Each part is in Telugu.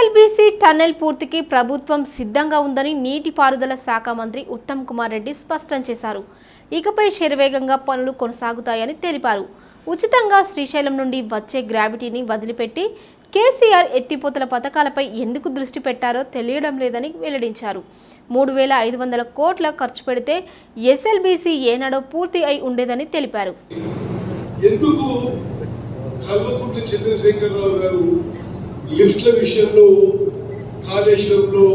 ఎస్ఎల్బీసీ టన్నెల్ పూర్తికి ప్రభుత్వం సిద్ధంగా ఉందని నీటిపారుదల శాఖ మంత్రి ఉత్తమ్ కుమార్ రెడ్డి స్పష్టం చేశారు. ఇకపై శరవేగంగా పనులు కొనసాగుతాయని తెలిపారు. ఉచితంగా శ్రీశైలం నుండి వచ్చే గ్రావిటీని వదిలిపెట్టి కేసీఆర్ ఎత్తిపోతల పథకాలపై ఎందుకు దృష్టి పెట్టారో తెలియడం లేదని వెల్లడించారు. మూడు వేల ఐదు వందల కోట్ల ఖర్చు పెడితే ఎస్ఎల్బీసీ ఏనాడో పూర్తి అయి ఉండేదని తెలిపారు. ఎందుకు చంద్రశేఖరరావు గారు లిఫ్ట్ల విషయంలో కాళేశ్వరంలో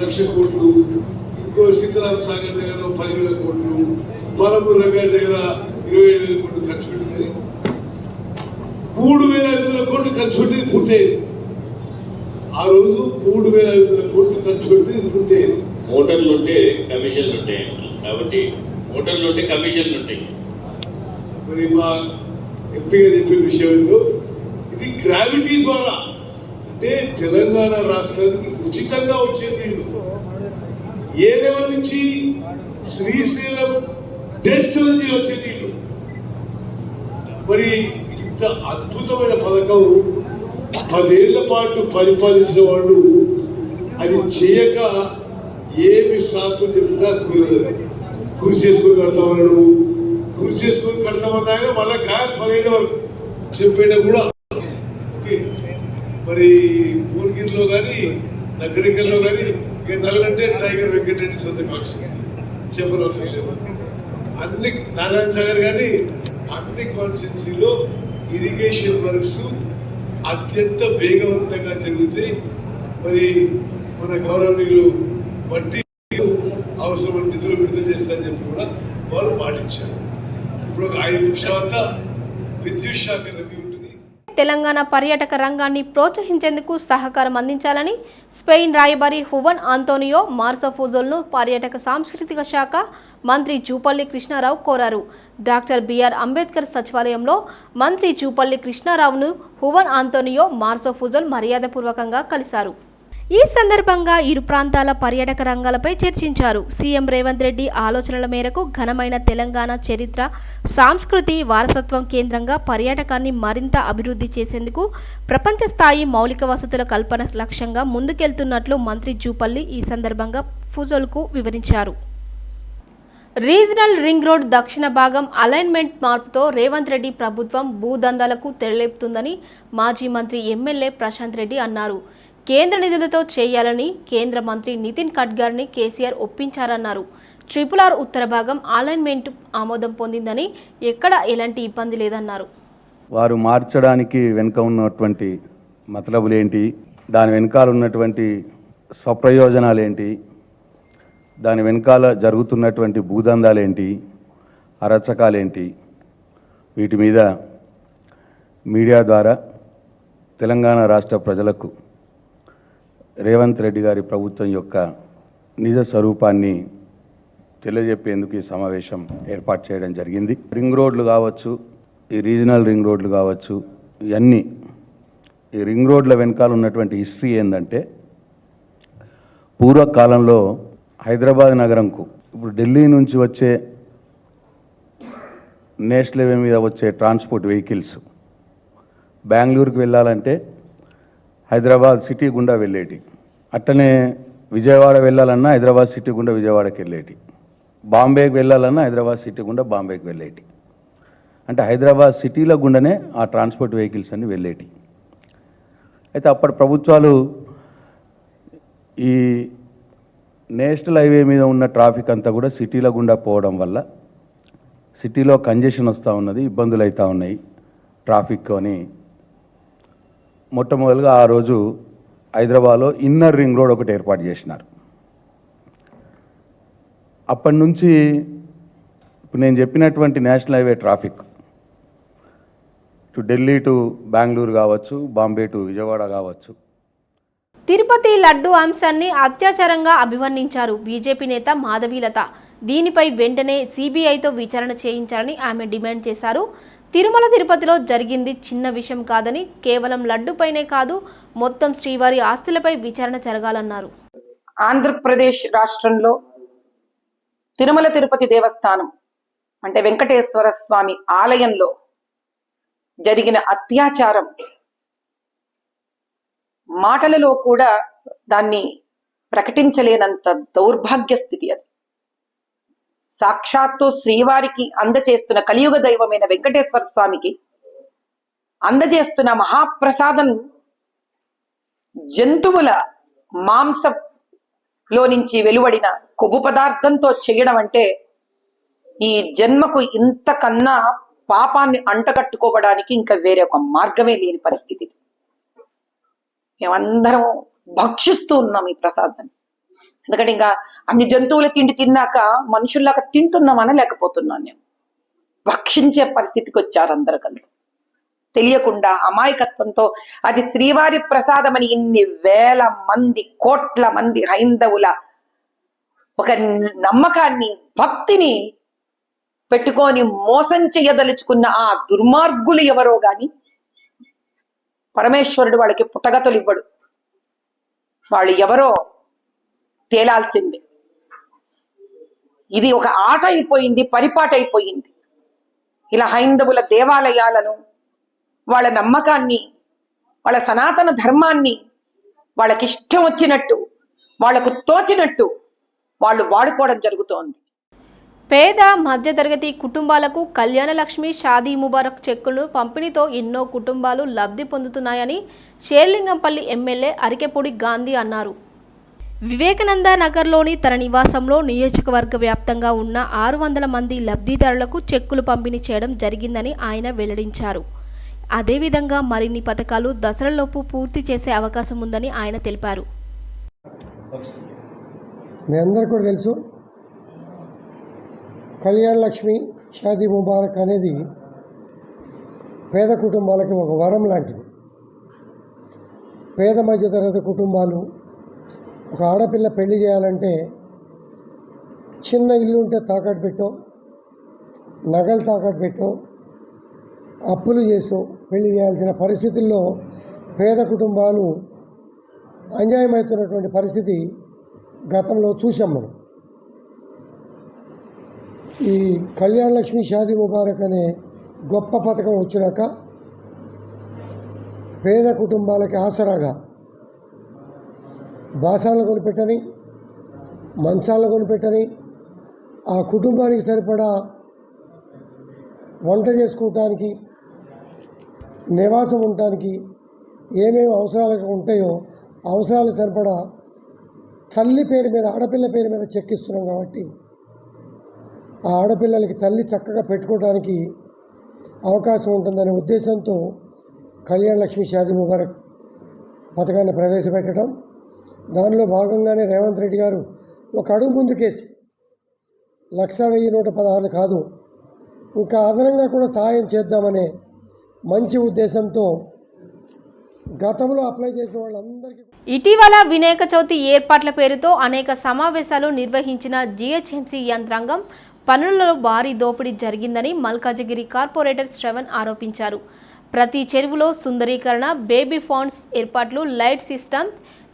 లక్ష కోట్లు ఇంకో సీతారాం సాగర్ దగ్గర పదివేల కోట్లు పాలమూరు రంగారెడ్డి దగ్గర ఇరవై ఏడు వేల కోట్లు ఖర్చు పెట్టుకొని మూడు వేల ఐదు వందల కోట్లు ఖర్చు పెడితే ఇది పూర్తయింది ఆ రోజు మూడు వేల ఐదు వందల కోట్లు ఖర్చు పెడితే ఇది పూర్తయింది మోటార్లు ఉంటే కమిషన్లు ఉంటాయి కాబట్టి మోటార్లు ఉంటే కమిషన్లు ఉంటాయి మరి మా ఎంపీగా చెప్పిన విషయం ఏందో ఇది గ్రావిటీ ద్వారా అంటే తెలంగాణ రాష్ట్రానికి ఉచితంగా వచ్చే నీళ్ళు ఏ లెవెల్ నుంచి? శ్రీశైలం టెస్ట్ నుంచి వచ్చే నీళ్ళు మరి ఇంత అద్భుతమైన పథకం పదేళ్ళ పాటు పరిపాలించిన వాళ్ళు అది చేయక ఏమి సాకు చెప్పినా కూరలేదు గురి చేసుకుని కడతామన్నాడు. గురి చేసుకుని కడతామన్నా ఆయన మళ్ళా గాయం పదిహేను వరకు చెప్పేట కూడా మరి భువనగిరిలో కానీ దగ్గరికల్లో కానీ ఇక నల్లంటే టైగర్ వెంకటరెడ్డి సొంత కాక్షన్ చెప్పనవసరం లేదు అన్ని నారాయణ సాగర్ కానీ అన్ని కాన్స్టిట్యున్సీలో ఇరిగేషన్ వర్క్స్ అత్యంత వేగవంతంగా జరుగుతాయి. మరి మన గౌరవనీయులు బట్టి అవసరమైన నిధులు విడుదల చేస్తారని చెప్పి కూడా వారు పాటించారు. ఇప్పుడు ఒక ఐదు నిమిషాల విద్యుత్ శాఖ తెలంగాణ పర్యాటక రంగాన్ని ప్రోత్సహించేందుకు సహకారం అందించాలని స్పెయిన్ రాయబారి హువన్ ఆంటోనియో మార్సఫూజోల్ను పర్యాటక సాంస్కృతిక శాఖ మంత్రి జూపల్లి కృష్ణారావు కోరారు. డాక్టర్ బిఆర్ అంబేద్కర్ సచివాలయంలో మంత్రి జూపల్లి కృష్ణారావును హువన్ ఆంటోనియో మార్సఫూజోల్ మర్యాదపూర్వకంగా కలిశారు. ఈ సందర్భంగా ఇరు ప్రాంతాల పర్యాటక రంగాలపై చర్చించారు. సీఎం రేవంత్ రెడ్డి ఆలోచనల మేరకు ఘనమైన తెలంగాణ చరిత్ర సాంస్కృతి వారసత్వం కేంద్రంగా పర్యాటకాన్ని మరింత అభివృద్ధి చేసేందుకు ప్రపంచ స్థాయి మౌలిక వసతుల కల్పన లక్ష్యంగా ముందుకెళ్తున్నట్లు మంత్రి జూపల్లి ఈ సందర్భంగా ఫుజోల్కు వివరించారు. రీజనల్ రింగ్ రోడ్ దక్షిణ భాగం అలైన్మెంట్ మార్పుతో రేవంత్ రెడ్డి ప్రభుత్వం భూదందాలకు తెరలేపుతుందని మాజీ మంత్రి ఎమ్మెల్యే ప్రశాంత్ రెడ్డి అన్నారు. కేంద్ర నిధులతో చేయాలని కేంద్ర మంత్రి నితిన్ గడ్కర్ని కేసీఆర్ ఒప్పించారన్నారు. ట్రిపుల్ ఆర్ ఉత్తర భాగం అలైన్మెంట్ ఆమోదం పొందిందని ఎక్కడ ఎలాంటి ఇబ్బంది లేదన్నారు. వారు మార్చడానికి వెనుక ఉన్నటువంటి మతలబులేంటి దాని వెనకాల ఉన్నటువంటి స్వప్రయోజనాలు ఏంటి? దాని వెనకాల జరుగుతున్నటువంటి భూదందాలేంటి అరచకాలేంటి వీటి మీద మీడియా ద్వారా తెలంగాణ రాష్ట్ర ప్రజలకు రేవంత్ రెడ్డి గారి ప్రభుత్వం యొక్క నిజ స్వరూపాన్ని తెలియజెప్పేందుకు ఈ సమావేశం ఏర్పాటు చేయడం జరిగింది. రింగ్ రోడ్లు కావచ్చు ఈ రీజనల్ రింగ్ రోడ్లు కావచ్చు ఇవన్నీ ఈ రింగ్ రోడ్ల వెనకాల ఉన్నటువంటి హిస్టరీ ఏంటంటే పూర్వకాలంలో హైదరాబాద్ నగరంకు ఇప్పుడు ఢిల్లీ నుంచి వచ్చే నేషనల్ హైవే మీద వచ్చే ట్రాన్స్పోర్ట్ వెహికల్స్ బెంగళూరుకు వెళ్ళాలంటే హైదరాబాద్ సిటీ గుండా వెళ్ళేటి అట్టనే విజయవాడ వెళ్ళాలన్నా హైదరాబాద్ సిటీ గుండా విజయవాడకి వెళ్ళేటి. బాంబేకి వెళ్ళాలన్నా హైదరాబాద్ సిటీ గుండా బాంబేకి వెళ్ళేటి. అంటే హైదరాబాద్ సిటీలో గుండానే ఆ ట్రాన్స్పోర్ట్ వెహికల్స్ అన్ని వెళ్ళేటి. అయితే అప్పటి ప్రభుత్వాలు ఈ నేషనల్ హైవే మీద ఉన్న ట్రాఫిక్ అంతా కూడా సిటీల గుండా పోవడం వల్ల సిటీలో కంజెషన్ వస్తూ ఉన్నది ఇబ్బందులు అవుతూ ఉన్నాయి ట్రాఫిక్ అని. మొట్టమొదలుగా ఆ రోజు హైదరాబాద్లో ఇన్నర్ రింగ్ రోడ్ ఒకటి ఏర్పాటు చేసినారు. అప్పటి నుంచి ఇప్పుడు నేను చెప్పినటువంటి national highway traffic to Delhi to Bengaluru కావచ్చు బాంబే టు విజయవాడ కావచ్చు. తిరుపతి లడ్డు అంశాన్ని అత్యాచారంగా అభివర్ణించారు బీజేపీ నేత మాధవీలత. దీనిపై వెంటనే సిబిఐతో విచారణ చేయించాలని ఆమె డిమాండ్ చేశారు. తిరుమల తిరుపతిలో జరిగింది చిన్న విషయం కాదని కేవలం లడ్డుపైనే కాదు మొత్తం శ్రీవారి ఆస్తులపై విచారణ జరగాలన్నారు. ఆంధ్రప్రదేశ్ రాష్ట్రంలో తిరుమల తిరుపతి దేవస్థానం అంటే వెంకటేశ్వర స్వామి ఆలయంలో జరిగిన అత్యాచారం మాటలలో కూడా దాన్ని ప్రకటించలేనంత దౌర్భాగ్య స్థితి అది. సాక్షాత్తు శ్రీవారికి అందచేస్తున్న కలియుగ దైవమైన వెంకటేశ్వర స్వామికి అందజేస్తున్న మహాప్రసాదం జంతువుల మాంసంలో నుంచి వెలువడిన కొవ్వు పదార్థంతో చేయడం అంటే ఈ జన్మకు ఇంతకన్నా పాపాన్ని అంటగట్టుకోవడానికి ఇంకా వేరే ఒక మార్గమే లేని పరిస్థితి మేమందరం భక్షిస్తూ ఉన్నాం ఈ ప్రసాదాన్ని. ఎందుకంటే ఇంకా అన్ని జంతువుల తిండి తిన్నాక మనుషుల్లాగా తింటున్నామని లేకపోతున్నాను నేను భక్షించే పరిస్థితికి వచ్చారు అందరు కలిసి. తెలియకుండా అమాయకత్వంతో అది శ్రీవారి ప్రసాదమని ఇన్ని వేల మంది కోట్ల మంది హైందవుల ఒక నమ్మకాన్ని భక్తిని పెట్టుకొని మోసం చేయదలుచుకున్న ఆ దుర్మార్గులు ఎవరో గాని పరమేశ్వరుడు వాళ్ళకి పుట్టగతులు ఇవ్వడు వాళ్ళు ఎవరో తేలాల్సిందే. ఇది ఒక ఆట అయిపోయింది పరిపాట అయిపోయింది. ఇలా హైందవుల దేవాలయాలను వాళ్ళ నమ్మకాన్ని వాళ్ళ సనాతన ధర్మాన్ని వాళ్ళకి ఇష్టం వచ్చినట్టు వాళ్ళకు తోచినట్టు వాళ్ళు వాడుకోవడం జరుగుతోంది. పేద మధ్యతరగతి కుటుంబాలకు కళ్యాణ లక్ష్మి షాదీ ముబారక్ చెక్కులను పంపిణీతో ఎన్నో కుటుంబాలు లబ్ధి పొందుతున్నాయని షేర్లింగంపల్లి ఎమ్మెల్యే అరికెపూడి గాంధీ అన్నారు. వివేకానంద నగర్లోని తన నివాసంలో నియోజకవర్గ వ్యాప్తంగా ఉన్న ఆరు వందల మంది లబ్ధిదారులకు చెక్కులు పంపిణీ చేయడం జరిగిందని ఆయన వెల్లడించారు. అదేవిధంగా మరిన్ని పథకాలు దసరాలోపు పూర్తి చేసే అవకాశం ఉందని ఆయన తెలిపారు. మీ అందరికీ కూడా తెలుసు కళ్యాణ లక్ష్మి షాదీ ముబారక్ అనేది పేద కుటుంబాలకి ఒక వరం లాంటిది. పేద మధ్యతరగతి కుటుంబాలు ఒక ఆడపిల్ల పెళ్ళి చేయాలంటే చిన్న ఇల్లు ఉంటే తాకట్టు పెట్టాం నగలు తాకట్టు పెట్టాం అప్పులు చేసాం పెళ్ళి చేయాల్సిన పరిస్థితుల్లో పేద కుటుంబాలు అన్యాయమవుతున్నటువంటి పరిస్థితి గతంలో చూసాం మనం. ఈ కళ్యాణ లక్ష్మి షాదీ ముబారక్ అనే గొప్ప పథకం వచ్చినాక పేద కుటుంబాలకి ఆసరాగా బాసాలను కొనిపెట్టని మంచాలను కొనిపెట్టని ఆ కుటుంబానికి సరిపడా వంట చేసుకోవటానికి నివాసం ఉండటానికి ఏమేమి అవసరాలు ఉంటాయో అవసరాలు సరిపడా తల్లి పేరు మీద ఆడపిల్ల పేరు మీద చెక్కిస్తున్నాం కాబట్టి ఆ ఆడపిల్లలకి తల్లి చక్కగా పెట్టుకోవడానికి అవకాశం ఉంటుందనే ఉద్దేశంతో కళ్యాణ లక్ష్మి షాదీ ముబారక్ పథకాన్ని ప్రవేశపెట్టడం దానిలో భాగంగానే రేవంత్ రెడ్డి గారు ఒక అడుగు ముందుకేసి లక్ష వెయ్యి నూట పదహారు కాదు ఇంకా అదనంగా కూడా సహాయం చేద్దామనే మంచి ఉద్దేశంతో గతంలో అప్లై చేసిన వాళ్ళందరికీ ఇటీవల వినాయక చవితి ఏర్పాట్ల పేరుతో అనేక సమావేశాలు నిర్వహించిన జీహెచ్ఎంసీ యంత్రాంగం పనులలో భారీ దోపిడీ జరిగిందని మల్కాజగిరి కార్పొరేటర్ శ్రవణ్ ఆరోపించారు. ప్రతి చెరువులో సుందరీకరణ బేబీ ఫాండ్స్ ఏర్పాట్లు లైట్ సిస్టమ్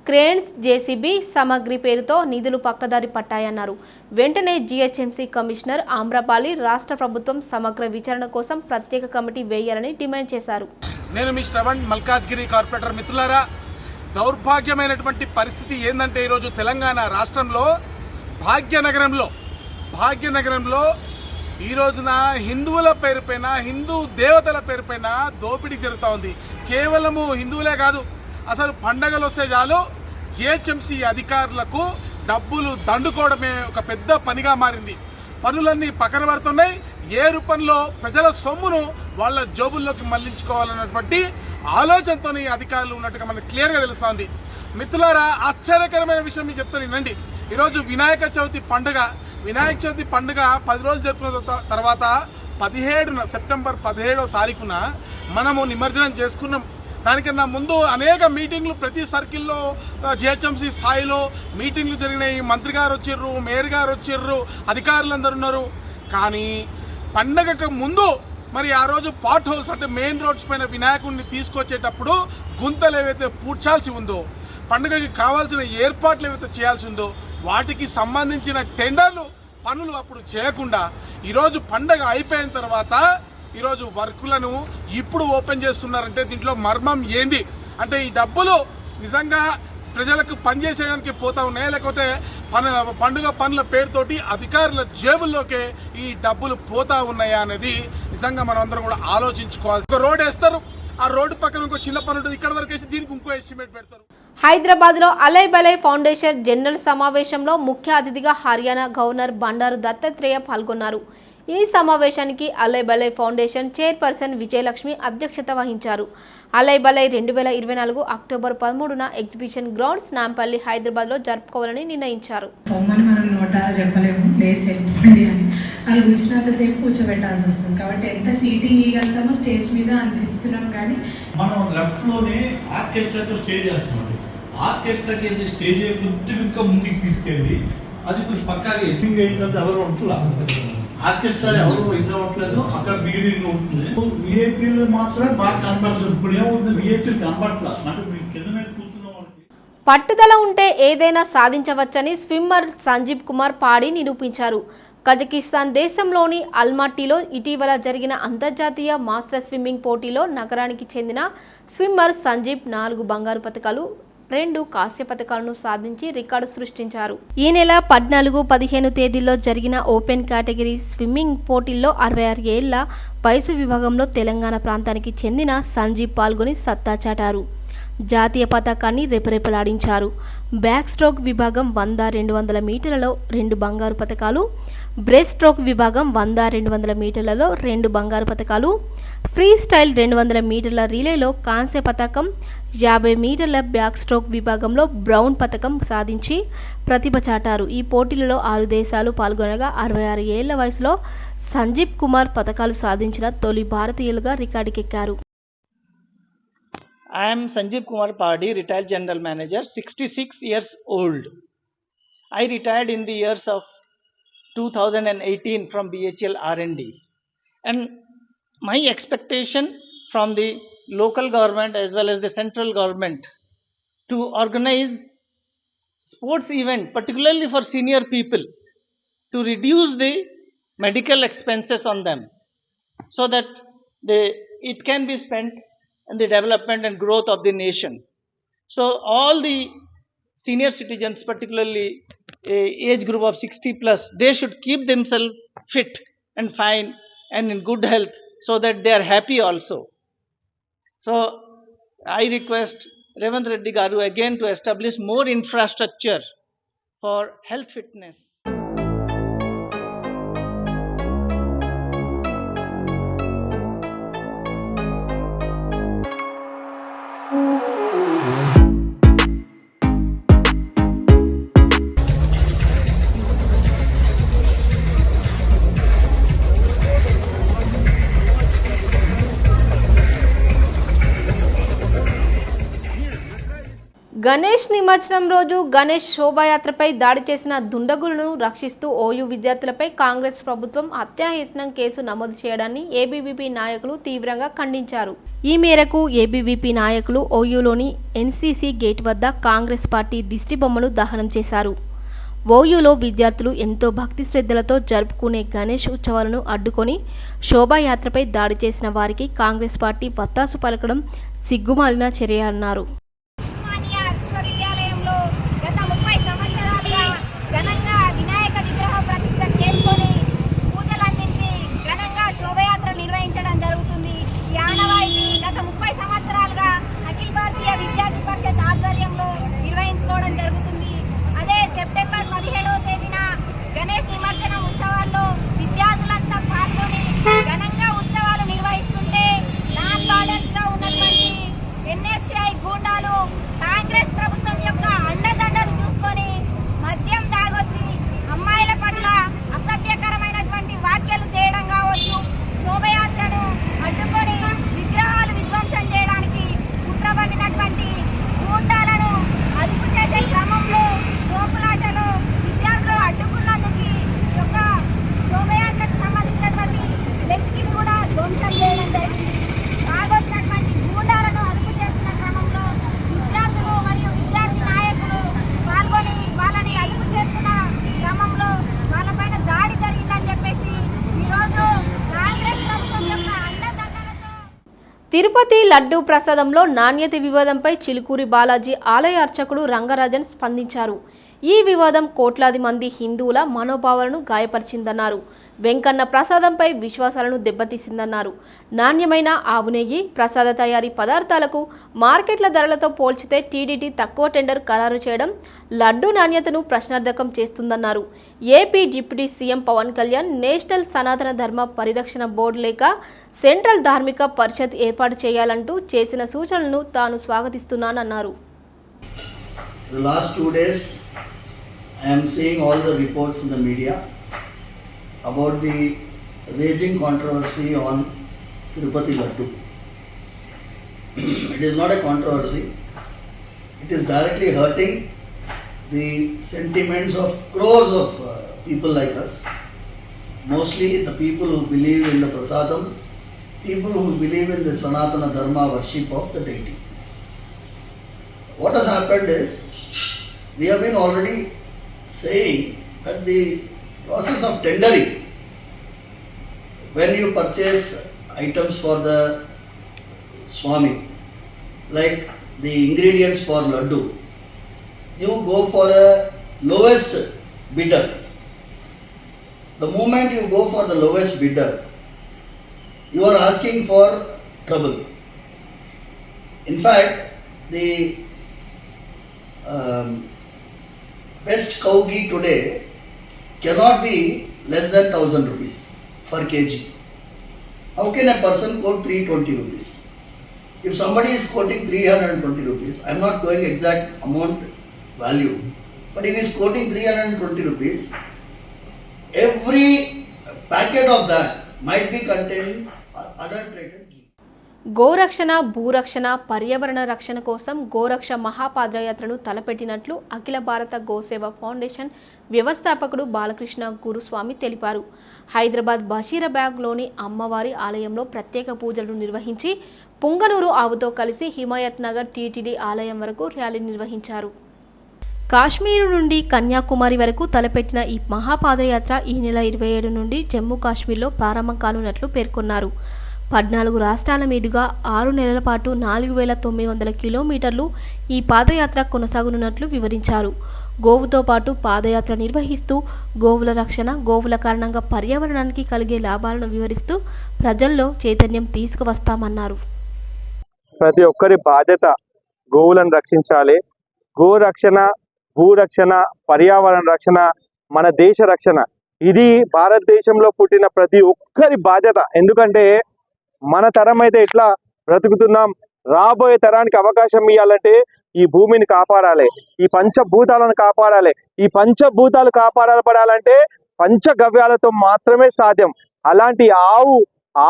క్రేన్స్ జేసీబీ సామాగ్రి పేరుతో నిధులు పక్కదారి పట్టాయన్నారు. వెంటనే జీహెచ్ఎంసీ కమిషనర్ ఆమ్రపాలి రాష్ట్ర ప్రభుత్వం సమగ్ర విచారణ కోసం ప్రత్యేక కమిటీ వేయాలని డిమాండ్ చేశారు. నేను మీ శ్రవణ్ మల్కాజ్గిరి కార్పొరేటర్ మిత్రులారా దౌర్భాగ్యమైనటువంటి పరిస్థితి ఏంటంటే ఈరోజు తెలంగాణ రాష్ట్రంలో భాగ్యనగరంలో భాగ్యనగరంలో ఈ రోజున హిందువుల పేరుపైన హిందూ దేవతల పేరుపైన దోపిడీ జరుగుతూ ఉంది. కేవలము హిందువులే కాదు అసలు పండగలు వస్తే చాలు జిహెచ్ఎంసీ అధికారులకు డబ్బులు దండుకోవడమే ఒక పెద్ద పనిగా మారింది. పనులన్నీ పక్కన పడుతున్నాయి. ఏ రూపంలో ప్రజల సొమ్మును వాళ్ళ జోబుల్లోకి మళ్ళించుకోవాలన్నటువంటి ఆలోచనతో ఈ అధికారులు ఉన్నట్టుగా మనకు క్లియర్గా తెలుస్తోంది. మిత్రులారా ఆశ్చర్యకరమైన విషయం మీకు చెప్తాను వినండి. ఈరోజు వినాయక చవితి పండుగ. వినాయక చవితి పండుగ పది రోజులు జరుపుకున్న తర్వాత పదిహేడున సెప్టెంబర్ పదిహేడవ తారీఖున మనము నిమజ్జనం చేసుకున్నాం. దానికన్నా ముందు అనేక మీటింగ్లు ప్రతి సర్కిల్లో జిహెచ్ఎంసీ స్థాయిలో మీటింగ్లు జరిగినాయి. మంత్రి గారు వచ్చిర్రు మేయర్ గారు వచ్చిర్రు అధికారులందరూ ఉన్నారు. కానీ పండగకు ముందు మరి ఆ రోజు పాట్ హోల్స్ అంటే మెయిన్ రోడ్స్ పైన వినాయకుడిని తీసుకొచ్చేటప్పుడు గుంతలు ఏవైతే పూడ్చాల్సి ఉందో పండుగకి కావాల్సిన ఏర్పాట్లు ఏవైతే చేయాల్సి ఉందో వాటికి సంబంధించిన టెండర్లు పనులు అప్పుడు చేయకుండా ఈరోజు పండగ అయిపోయిన తర్వాత ఈరోజు వర్కులను ఇప్పుడు ఓపెన్ చేస్తున్నారంటే దీంట్లో మర్మం ఏంది? అంటే ఈ డబ్బులు నిజంగా ప్రజలకు పనిచేసేయడానికి పోతా ఉన్నాయా? లేకపోతే పన పండుగ పనుల పేరుతోటి అధికారుల జేబుల్లోకే ఈ డబ్బులు పోతా ఉన్నాయా అనేది నిజంగా మనం అందరం కూడా ఆలోచించుకోవాలి. ఒక రోడ్ వేస్తారు ఆ రోడ్డు పక్కన ఇంకో చిన్న పని ఉంటుంది. ఇక్కడ వరకు వేసి దీనికి ఇంకో ఎస్టిమేట్ పెడతారు. హైదరాబాద్లో అలై బలై ఫౌండేషన్ జనరల్ సమావేశంలో ముఖ్య అతిథిగా హర్యానా గవర్నర్ బండారు దత్తాత్రేయ పాల్గొన్నారు. ఈ సమావేశానికి అలై బలై ఫౌండేషన్ చైర్పర్సన్ విజయలక్ష్మి అధ్యక్షత వహించారు. అలై బలై రెండు వేల ఇరవై నాలుగు అక్టోబర్ పదమూడున ఎగ్జిబిషన్ గ్రౌండ్స్ నాంపల్లి హైదరాబాద్లో జరుపుకోవాలని నిర్ణయించారు. వాళ్ళు కూర్చున్నంతసేపు కూర్చోబెట్టాల్సి వస్తుంది. కాబట్టి ఎంత సీటింగ్ ఇవ్వగలుగుతామో స్టేజ్ మీద అందిస్తున్నాం కానీ మనం లెఫ్ట్లోనే ఆర్కెస్ట్రాతో స్టే చేస్తున్నాం ఆర్కెస్ట్రాకి స్టేజ్ కొద్దిగా ఇంకా ముందుకు తీసుకెళ్ళి అది కొంచెం పక్కాగా స్వింగ్ అయిందంటే ఎవరు ఉంటులా ఆర్కెస్ట్రా ఎవరు ఇది అవ్వట్లేదు అక్కడ బిగినింగ్ ఉంటుంది విఐపీలు మాత్రం బాగా కనపడుతుంది ఇప్పుడు ఏమవుతుంది విఐపీలు కనపట్ల అంటే మీ కింద మీద కూర్చున్న వాళ్ళకి. పట్టుదల ఉంటే ఏదైనా సాధించవచ్చని స్విమ్మర్ సంజీవ్ కుమార్ పాడి నిరూపించారు. కజకిస్తాన్ దేశంలోని అల్మాటీలో ఇటీవల జరిగిన అంతర్జాతీయ మాస్టర్ స్విమ్మింగ్ పోటీలో నగరానికి చెందిన స్విమ్మర్ సంజీవ్ నాలుగు బంగారు పథకాలు రెండు కాస్య పథకాలను సాధించి రికార్డు సృష్టించారు. ఈ నెల పద్నాలుగు పదిహేను తేదీల్లో జరిగిన ఓపెన్ కేటగిరీ స్విమ్మింగ్ పోటీల్లో అరవై ఆరు ఏళ్ళ వయసు విభాగంలో తెలంగాణ ప్రాంతానికి చెందిన సంజీవ్ పాల్గొని సత్తా చాటారు. జాతీయ పతాకాన్ని రెపరెపలాడించారు. బ్యాక్ స్ట్రోక్ విభాగం వంద రెండు వందల మీటర్లలో రెండు బంగారు పతకాలు బ్రెస్ట్ స్ట్రోక్ విభాగం వంద రెండు వందల మీటర్లలో రెండు బంగారు పథకాలు ఫ్రీ స్టైల్ రెండు వందల మీటర్ల రిలేలో కాంస్య పతకం యాభై మీటర్ల బ్యాక్ స్ట్రోక్ విభాగంలో బ్రౌన్ పతకం సాధించి ప్రతిభ చాటారు ఈ పోటీలలో ఆరు దేశాలు పాల్గొనగా అరవై ఆరు ఏళ్ళ వయసులో సంజీవ్ కుమార్ పతకాలు సాధించిన తొలి భారతీయులుగా రికార్డుకెక్కారు I am Sanjeev Kumar Padi, retired general manager, 66 years old. I retired in the years of 2018 from BHL R&D. And my expectation from the local government as well as the central government to organize sports event particularly for senior people to reduce the medical expenses on them so that they it can be spent in the development and growth of the nation. So all the senior citizens, particularly a age group of 60 plus, they should keep themselves fit and fine and in good health so that they are happy also. So I request Revant Reddy Garu again to establish more infrastructure for health fitness. Ganesh నిమజ్జనం రోజు గణేష్ శోభాయాత్రపై దాడి చేసిన దుండగులను రక్షిస్తూ ఓయూ విద్యార్థులపై కాంగ్రెస్ ప్రభుత్వం హత్యాయత్నం కేసు నమోదు చేయడాన్ని ఏబీవీపీ నాయకులు తీవ్రంగా ఖండించారు. ఈ మేరకు ఏబీవీపీ నాయకులు ఓయూలోని ఎన్సీసీ గేట్ వద్ద కాంగ్రెస్ పార్టీ దిష్టిబొమ్మను దహనం చేశారు. ఓయూలో విద్యార్థులు ఎంతో భక్తి శ్రద్ధలతో జరుపుకునే గణేష్ ఉత్సవాలను అడ్డుకొని శోభాయాత్రపై దాడి చేసిన వారికి కాంగ్రెస్ పార్టీ వత్తాసు పలకడం సిగ్గుమాలిన చర్య అన్నారు. తిరుపతి లడ్డూ ప్రసాదంలో నాణ్యత వివాదంపై చిలుకూరి బాలాజీ ఆలయ అర్చకుడు రంగరాజన్ స్పందించారు. ఈ వివాదం కోట్లాది మంది హిందువుల మనోభావాలను గాయపరిచిందన్నారు. వెంకన్న ప్రసాదంపై విశ్వాసాలను దెబ్బతీసిందన్నారు. నాణ్యమైన ఆవు నెయ్యి ప్రసాద తయారీ పదార్థాలకు మార్కెట్ల ధరలతో పోల్చితే టీడీటీ తక్కువ టెండర్ ఖరారు చేయడం లడ్డూ నాణ్యతను ప్రశ్నార్థకం చేస్తుందన్నారు. AP deputy CM Pawan Kalyan national Sanatana Dharma పరిరక్షణ బోర్డు లేక సెంట్రల్ ధార్మిక పరిషత్ ఏర్పాటు చేయాలంటూ చేసిన సూచనలను తాను స్వాగతిస్తున్నానన్నారు The last two days, I am seeing all the reports in the media about the raging controversy on Tirupati Laddu. it is not a controversy, it is directly hurting the sentiments of crores of uh, people like us. Mostly the people who believe in the prasadam, people who believe in the Sanatana Dharma worship of the deity. What has happened is, we have been already saying that the process of tendering, when you purchase items for the Swami, like the ingredients for laddu, you go for a lowest bidder. The moment you go for the lowest bidder, you are asking for trouble. In fact, the um, best cow ghee today cannot be less than 1000 rupees per kg. How can a person quote 320 rupees? If somebody is quoting 320 rupees, I am not going exact amount value, but if he is quoting 320 rupees, every packet of that might be containing గోరక్షణ భూరక్షణ పర్యావరణ రక్షణ కోసం గోరక్ష మహాపాదయాత్రను తలపెట్టినట్లు అఖిల భారత గోసేవ ఫౌండేషన్ వ్యవస్థాపకుడు బాలకృష్ణ గురుస్వామి తెలిపారు. హైదరాబాద్ బషీరాబాగ్లోని అమ్మవారి ఆలయంలో ప్రత్యేక పూజలు నిర్వహించి పుంగనూరు ఆవుతో కలిసి హిమాయత్ నగర్ టీటీడీ ఆలయం వరకు ర్యాలీ నిర్వహించారు. కాశ్మీరు నుండి కన్యాకుమారి వరకు తలపెట్టిన ఈ మహాపాదయాత్ర ఈ నెల ఇరవై ఏడు నుండి జమ్మూ కాశ్మీర్లో ప్రారంభం కానున్నట్లు పేర్కొన్నారు. పద్నాలుగు రాష్ట్రాల మీదుగా ఆరు నెలల పాటు నాలుగు వేల తొమ్మిది వందల కిలోమీటర్లు ఈ పాదయాత్ర కొనసాగనున్నట్లు వివరించారు. గోవుతో పాటు పాదయాత్ర నిర్వహిస్తూ గోవుల రక్షణ గోవుల కారణంగా పర్యావరణానికి కలిగే లాభాలను వివరిస్తూ ప్రజల్లో చైతన్యం తీసుకువస్తామన్నారు. ప్రతి ఒక్కరి బాధ్యత గోవులను రక్షించాలి. గో రక్షణ భూ రక్షణ పర్యావరణ రక్షణ మన దేశ రక్షణ. ఇది భారతదేశంలో పుట్టిన ప్రతి ఒక్కరి బాధ్యత. ఎందుకంటే మన తరం అయితే ఎట్లా బ్రతుకుతున్నాం? రాబోయే తరానికి అవకాశం ఇవ్వాలంటే ఈ భూమిని కాపాడాలి. ఈ పంచభూతాలను కాపాడాలి. ఈ పంచభూతాలు కాపాడబడాలంటే పంచగవ్యాలతో మాత్రమే సాధ్యం. అలాంటి ఆవు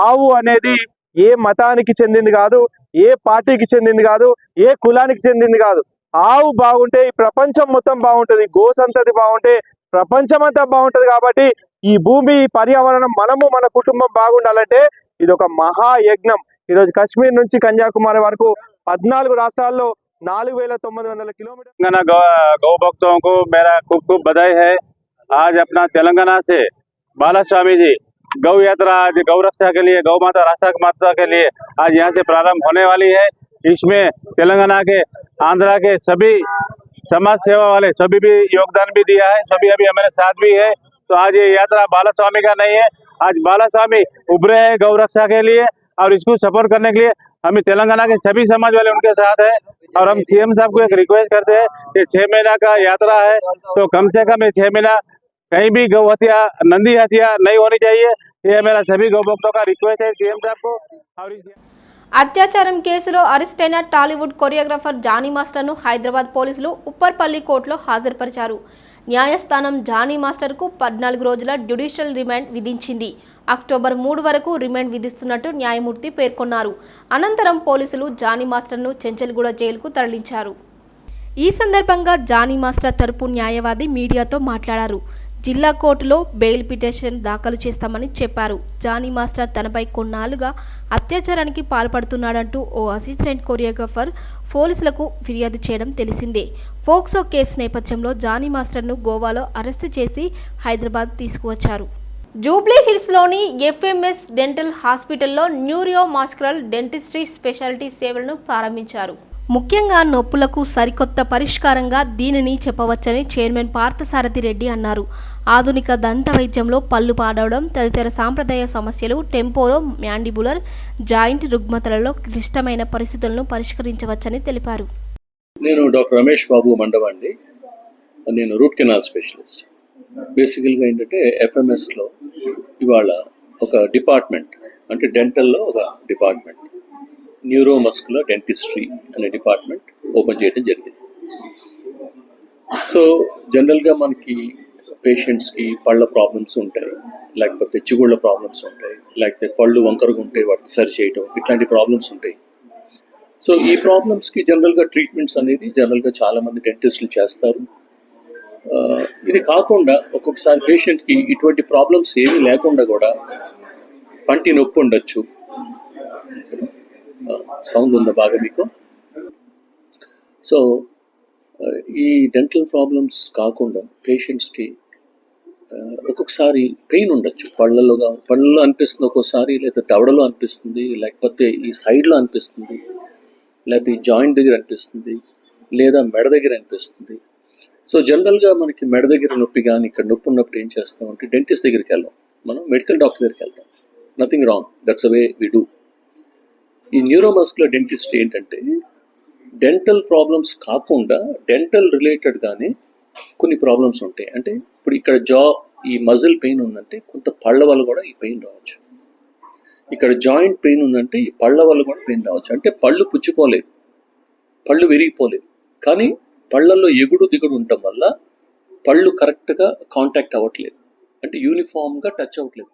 ఆవు అనేది ఏ మతానికి చెందింది కాదు ఏ పార్టీకి చెందింది కాదు ఏ కులానికి చెందింది కాదు. ఆవు బాగుంటే ఈ ప్రపంచం మొత్తం బాగుంటది గో సంతతి బాగుంటే ప్రపంచం అంతా బాగుంటది కాబట్టి ఈ భూమి ఈ పర్యావరణం మనము మన కుటుంబం బాగుండాలంటే ఇది ఒక మహాయజ్ఞం ఈరోజు కాశ్మీర్ నుంచి కన్యాకుమారి వరకు పద్నాలుగు రాష్ట్రాల్లో నాలుగు వేల తొమ్మిది వందల కిలోమీటర్ तेलंगाना गौ गौ भक्तों को मेरा खूब खूब बधाई है आज अपना तेलंगाना से बाला स्वामी जी गौ यात्रा आज गौ रक्षा के लिए गौ माता राष्ट्र माता के लिए आज यहाँ से प्रारंभ होने वाली है इसमें तेलंगाना के, आंध्रा के सभी समाज सेवा वाले सभी भी योगदान भी दिया है, सभी अभी हमारे साथ भी है। तो आज ये यात्रा बाला स्वामी का नहीं है, आज बाला स्वामी उभरे हैं गौ रक्षा के लिए और इसको सपोर्ट करने के लिए हमें तेलंगाना के सभी समाज वाले उनके साथ है और हम सीएम साहब को एक रिक्वेस्ट करते हैं कि छह महीना का यात्रा है तो कम से कम ये छह महीना कहीं भी गौ हत्या, नंदी हत्या नहीं होनी चाहिए। ये मेरा सभी गौ भक्तों का रिक्वेस्ट है सीएम साहब को और इस అత్యాచారం కేసులో అరెస్ట్ అయిన టాలీవుడ్ కొరియోగ్రాఫర్ జానీ మాస్టర్ను హైదరాబాద్ పోలీసులు ఉప్పర్పల్లి కోర్టులో హాజరుపరిచారు. న్యాయస్థానం జానీ మాస్టర్కు పద్నాలుగు రోజుల జ్యుడిషియల్ రిమాండ్ విధించింది. అక్టోబర్ మూడు వరకు రిమాండ్ విధిస్తున్నట్టు న్యాయమూర్తి పేర్కొన్నారు. అనంతరం పోలీసులు జానీ మాస్టర్ను చెంచల్గూడ జైలుకు తరలించారు. ఈ సందర్భంగా జానీ మాస్టర్ తరపు న్యాయవాది మీడియాతో మాట్లాడారు. జిల్లా కోర్టులో బెయిల్ పిటిషన్ దాఖలు చేస్తామని చెప్పారు. జానీ మాస్టర్ తనపై కొన్నాళ్ళుగా అత్యాచారానికి పాల్పడుతున్నాడంటూ ఓ అసిస్టెంట్ కొరియోగ్రాఫర్ పోలీసులకు ఫిర్యాదు చేయడం తెలిసిందే. ఫోక్సో కేసు నేపథ్యంలో జానీ మాస్టర్ను గోవాలో అరెస్టు చేసి హైదరాబాద్ తీసుకువచ్చారు. జూబ్లీ హిల్స్లోని ఎఫ్ఎంఎస్ డెంటల్ హాస్పిటల్లో న్యూరియో మాస్కులర్ డెంటిస్ట్రీ స్పెషాలిటీ సేవలను ప్రారంభించారు. ముఖ్యంగా నొప్పులకు సరికొత్త పరిష్కారంగా దీనిని చెప్పవచ్చని చైర్మన్ పార్థసారథి రెడ్డి అన్నారు. ఆధునిక దంత వైద్యంలో పళ్ళు పాడవడం తదితర సాంప్రదాయ సమస్యలు టెంపోరో మ్యాండిబులర్ జాయింట్ రుగ్మతలలో క్లిష్టమైన పరిస్థితులను పరిష్కరించవచ్చని తెలిపారు. నేను డాక్టర్ రమేష్ బాబు మండవ అండి నేను రూట్ కెనాల్ స్పెషలిస్ట్. బేసికల్గా ఏంటంటే ఎఫ్ఎంఎస్లో ఇవాళ ఒక డిపార్ట్మెంట్ అంటే డెంటల్లో ఒక డిపార్ట్మెంట్ న్యూరోమస్కులర్ డెంటిస్ట్రీ అనే డిపార్ట్మెంట్ ఓపెన్ చేయడం జరిగింది. సో జనరల్గా మనకి పేషెంట్స్కి పళ్ళ ప్రాబ్లమ్స్ ఉంటాయి. లేకపోతే చిగుళ్ళ ప్రాబ్లమ్స్ ఉంటాయి. లేకపోతే పళ్ళు వంకరగా ఉంటే వాటిని సరి చేయటం ఇట్లాంటి ప్రాబ్లమ్స్ ఉంటాయి. సో ఈ ప్రాబ్లమ్స్కి జనరల్గా ట్రీట్మెంట్స్ అనేది జనరల్గా చాలామంది డెంటిస్టులు చేస్తారు. ఇది కాకుండా ఒక్కొక్కసారి పేషెంట్కి ఇటువంటి ప్రాబ్లమ్స్ ఏమీ లేకుండా కూడా పంటి నొప్పి ఉండొచ్చు. సౌండ్ ఉందా బాగా మీకు? సో ఈ డెంటల్ ప్రాబ్లమ్స్ కాకుండా పేషెంట్స్కి ఒక్కొక్కసారి పెయిన్ ఉండొచ్చు. పళ్ళలోగా పళ్ళలో అనిపిస్తుంది ఒక్కోసారి లేదా దవడలో అనిపిస్తుంది లేకపోతే ఈ సైడ్లో అనిపిస్తుంది లేకపోతే ఈ జాయింట్ దగ్గర అనిపిస్తుంది లేదా మెడ దగ్గర అనిపిస్తుంది. సో జనరల్గా మనకి మెడ దగ్గర నొప్పి కానీ ఇక్కడ నొప్పి ఉన్నప్పుడు ఏం చేస్తాం అంటే డెంటిస్ట్ దగ్గరికి వెళ్దాం. మనం మెడికల్ డాక్టర్ దగ్గరికి వెళ్తాం nothing wrong that's away way we do ఈ న్యూరోమస్కులర్ డెంటిస్ట్ ఏంటంటే డెంటల్ ప్రాబ్లమ్స్ కాకుండా డెంటల్ రిలేటెడ్గానే కొన్ని ప్రాబ్లమ్స్ ఉంటాయి. అంటే ఇప్పుడు ఇక్కడ జా ఈ మజిల్ పెయిన్ ఉందంటే కొంత పళ్ళ వల్ల కూడా ఈ పెయిన్ రావచ్చు. ఇక్కడ జాయింట్ పెయిన్ ఉందంటే ఈ పళ్ళ వల్ల కూడా పెయిన్ రావచ్చు. అంటే పళ్ళు పుచ్చిపోలేదు. పళ్ళు విరిగిపోలేదు. కానీ పళ్ళల్లో ఎగుడు దిగుడు ఉండటం వల్ల పళ్ళు కరెక్ట్గా కాంటాక్ట్ అవ్వట్లేదు. అంటే యూనిఫామ్గా టచ్ అవ్వట్లేదు.